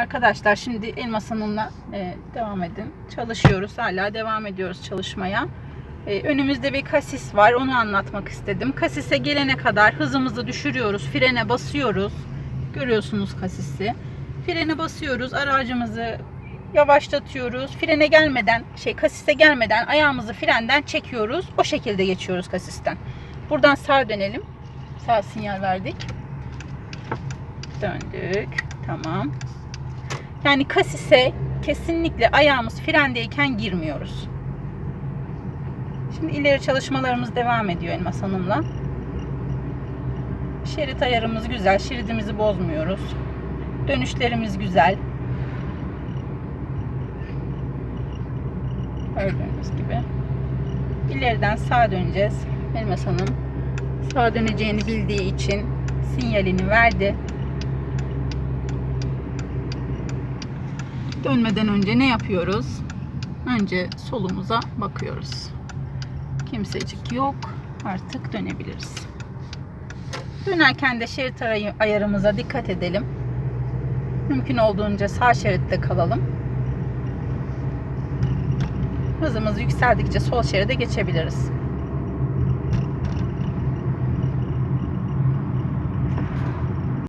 Arkadaşlar şimdi Elmas Hanım'la e, devam edin. Çalışıyoruz. Hala devam ediyoruz çalışmaya. E, önümüzde bir kasis var. Onu anlatmak istedim. Kasise gelene kadar hızımızı düşürüyoruz. Frene basıyoruz. Görüyorsunuz kasisi. Frene basıyoruz. Aracımızı yavaşlatıyoruz. Frene gelmeden, şey kasise gelmeden ayağımızı frenden çekiyoruz. O şekilde geçiyoruz kasisten. Buradan sağa dönelim. Sağ sinyal verdik. Döndük. Tamam. Yani kasise kesinlikle ayağımız frendeyken girmiyoruz. Şimdi ileri çalışmalarımız devam ediyor Elmas Hanım'la. Şerit ayarımız güzel. Şeridimizi bozmuyoruz. Dönüşlerimiz güzel. Gördüğünüz gibi. İleriden sağa döneceğiz. Elmas Hanım sağa döneceğini bildiği için sinyalini verdi. Dönmeden önce ne yapıyoruz? Önce solumuza bakıyoruz. Kimsecik yok. Artık dönebiliriz. Dönerken de şerit ayarımıza dikkat edelim. Mümkün olduğunca sağ şeritte kalalım. Hızımız yükseldikçe sol şeride geçebiliriz.